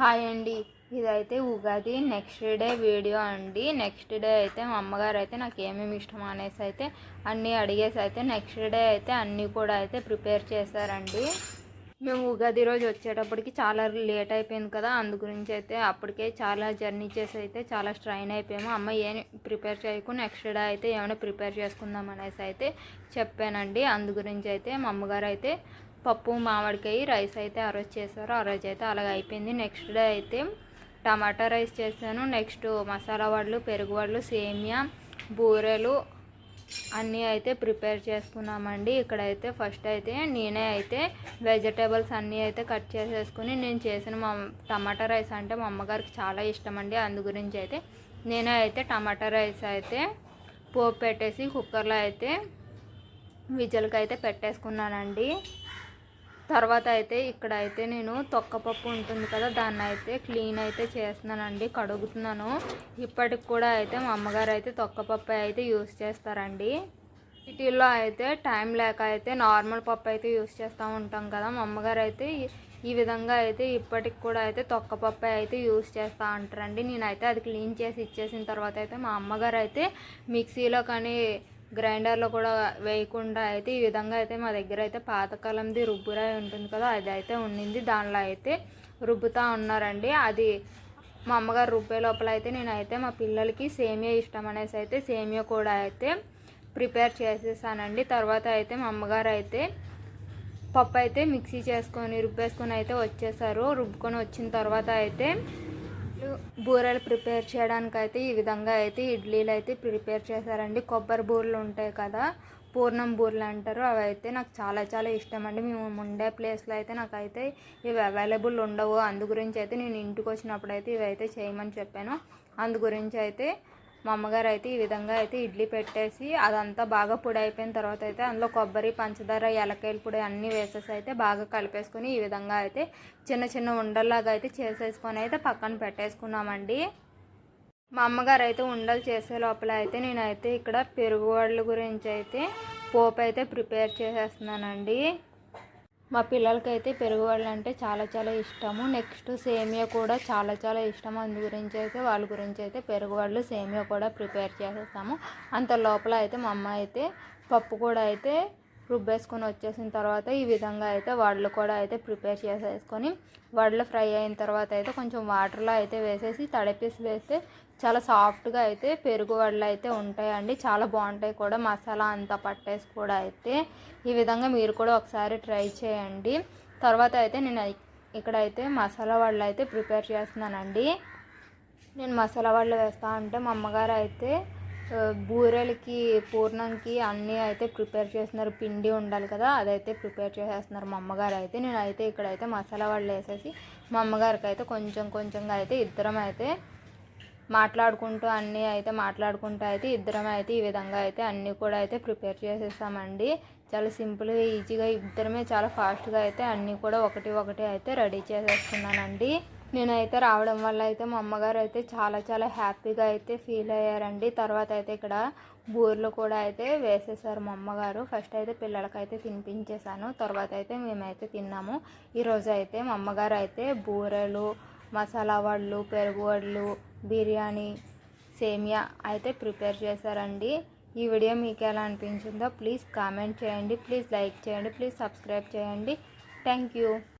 Hi అండి. ఇదైతే Ugadi next day video అండి. నెక్స్ట్ డే అయితే మా అమ్మగారు అయితే నాకు ఏమేమి ఇష్టం అనేసి అయితే అన్నీ అడిగేసి అయితే నెక్స్ట్ డే అయితే అన్నీ కూడా అయితే ప్రిపేర్ చేశారండి. మేము ఉగాది రోజు వచ్చేటప్పటికి చాలా లేట్ అయిపోయింది కదా. అందు గురించి అయితే అప్పటికే చాలా జర్నీ చేసి అయితే చాలా స్ట్రైన్ అయిపోయాము. అమ్మ ఏం ప్రిపేర్ చేయకు నెక్స్ట్ డే అయితే ఏమైనా ప్రిపేర్ చేసుకుందాం అనేసి అయితే చెప్పానండి. అందు గురించి అయితే మా అమ్మగారు అయితే పప్పు మామిడికాయ రైస్ అయితే ఆ రోజు చేశారు. ఆ రోజు అయితే అలాగ అయిపోయింది. నెక్స్ట్ డే అయితే టమాటా రైస్ చేశాను. నెక్స్ట్ మసాలా వడలు పెరుగు వడలు సేమియా బూరెలు అన్నీ అయితే ప్రిపేర్ చేసుకున్నామండి. ఇక్కడైతే ఫస్ట్ అయితే నేనే అయితే వెజిటేబుల్స్ అన్నీ అయితే కట్ చేసేసుకుని నేను చేసిన మా టమాటా రైస్ అంటే మా అమ్మగారికి చాలా ఇష్టం అండి అందు గురించి అయితే నేనే అయితే టమాటా రైస్ అయితే పోపు పెట్టేసి కుక్కర్లో అయితే విజల్కి అయితే పెట్టేసుకున్నానండి. తర్వాత అయితే ఇక్కడ అయితే నేను తొక్కపప్పు ఉంటుంది కదా దాన్ని అయితే క్లీన్ అయితే చేస్తున్నానండి కడుగుతున్నాను. ఇప్పటికి కూడా అయితే మా అమ్మగారు అయితే తొక్కపప్పు అయితే యూస్ చేస్తారండి. సిటీల్లో అయితే టైం లేక అయితే నార్మల్ పప్పు అయితే యూస్ చేస్తూ ఉంటాం కదా మా అమ్మగారు అయితే ఈ విధంగా అయితే ఇప్పటికి కూడా అయితే తొక్కపప్పు అయితే యూస్ చేస్తూ ఉంటారండి. నేనైతే అది క్లీన్ చేసి ఇచ్చేసిన తర్వాత అయితే మా అమ్మగారు అయితే మిక్సీలో కానీ గ్రైండర్లో కూడా వేయకుండా అయితే ఈ విధంగా అయితే మా దగ్గర అయితే పాతకాలంది రుబ్బురాయి ఉంటుంది కదా అది అయితే ఉండింది దానిలో అయితే రుబ్బుతూ ఉన్నారండి. అది మా అమ్మగారు రుబ్బే లోపల అయితే నేనైతే మా పిల్లలకి సేమియా ఇష్టం అనేసి అయితే సేమియా కూడా అయితే ప్రిపేర్ చేసేసానండి. తర్వాత అయితే మా అమ్మగారు అయితే పప్పు అయితే మిక్సీ చేసుకొని రుబ్బేసుకొని అయితే వచ్చేసారు. రుబ్బుకొని వచ్చిన తర్వాత అయితే బూరెలు ప్రిపేర్ చేయడానికి అయితే ఈ విధంగా అయితే ఇడ్లీలు అయితే ప్రిపేర్ చేశారండి. కొబ్బరి బూరెలు ఉంటాయి కదా పూర్ణం బూరెలు అంటారు. అవి అయితే నాకు చాలా చాలా ఇష్టం అండి. మేము ఉండే ప్లేస్లో అయితే నాకైతే ఇవి అవైలబుల్ ఉండవు. అందు గురించి అయితే నేను ఇంటికి వచ్చినప్పుడు అయితే ఇవి అయితే చేయమని చెప్పాను. అందు గురించి అయితే మా అమ్మగారు అయితే ఈ విధంగా అయితే ఇడ్లీ పెట్టేసి అదంతా బాగా పొడి అయిపోయిన తర్వాత అయితే అందులో కొబ్బరి పంచదార ఎలకాయల పొడి అన్నీ వేసేసి అయితే బాగా కలిపేసుకొని ఈ విధంగా అయితే చిన్న చిన్న ఉండల్లాగా అయితే చేసేసుకొని అయితే పక్కన పెట్టేసుకున్నామండి. మా అమ్మగారు అయితే ఉండలు చేసే లోపల అయితే నేనైతే ఇక్కడ పెరుగు వడల గురించి అయితే పోపు అయితే ప్రిపేర్ చేసేస్తున్నానండి. మా పిల్లలకైతే పెరుగు వాళ్ళు అంటే చాలా చాలా ఇష్టము. నెక్స్ట్ సేమియా కూడా చాలా చాలా ఇష్టం. అందు గురించి అయితే వాళ్ళ గురించి అయితే పెరుగు వాళ్ళు సేమియా కూడా ప్రిపేర్ చేసేస్తాము. అంత లోపల అయితే మా అమ్మ అయితే పప్పు కూడా అయితే రుబ్బేసుకొని వచ్చేసిన తర్వాత ఈ విధంగా అయితే వడలు కూడా అయితే ప్రిపేర్ చేసేసుకొని వడలు ఫ్రై అయిన తర్వాత అయితే కొంచెం వాటర్లో అయితే వేసేసి తడపేసి వేస్తే చాలా సాఫ్ట్గా అయితే పెరుగు వడలు అయితే ఉంటాయండి. చాలా బాగుంటాయి కూడా. మసాలా అంతా పట్టేసి కూడా అయితే ఈ విధంగా మీరు కూడా ఒకసారి ట్రై చేయండి. తర్వాత అయితే నేను ఇక్కడైతే మసాలా వడలు అయితే ప్రిపేర్ చేస్తున్నానండి. నేను మసాలా వడలు వేస్తా అంటే మా అమ్మగారు అయితే బూరెలకి పూర్ణంకి అన్నీ అయితే ప్రిపేర్ చేస్తున్నారు. పిండి ఉండాలి కదా అదైతే ప్రిపేర్ చేసేస్తున్నారు మా అమ్మగారు అయితే నేను అయితే ఇక్కడైతే మసాలా వాళ్ళు వేసేసి మా అమ్మగారికి అయితే కొంచెం కొంచెంగా అయితే ఇద్దరం అయితే మాట్లాడుకుంటూ అన్నీ అయితే మాట్లాడుకుంటూ అయితే ఇద్దరం అయితే ఈ విధంగా అయితే అన్నీ కూడా అయితే ప్రిపేర్ చేసేసామండి. చాలా సింపుల్గా ఈజీగా ఇద్దరమే చాలా ఫాస్ట్గా అయితే అన్నీ కూడా ఒకటి ఒకటి అయితే రెడీ చేసేస్తున్నానండి. నేనైతే రావడం వల్ల అయితే మా అమ్మగారు అయితే చాలా చాలా హ్యాపీగా అయితే ఫీల్ అయ్యారండి. తర్వాత అయితే ఇక్కడ బూరెలు కూడా అయితే వేసేసారు మా అమ్మగారు. ఫస్ట్ అయితే పిల్లలకైతే తినిపించేశాను. తర్వాత అయితే మేమైతే తిన్నాము. ఈరోజు అయితే మా అమ్మగారు అయితే బూరెలు మసాలా వడ్లు పెరుగు వడ్లు బిర్యానీ సేమియా అయితే ప్రిపేర్ చేశారండి. ఈ వీడియో మీకు ఎలా అనిపించిందో ప్లీజ్ కామెంట్ చేయండి. ప్లీజ్ లైక్ చేయండి. ప్లీజ్ సబ్స్క్రైబ్ చేయండి. Thank you.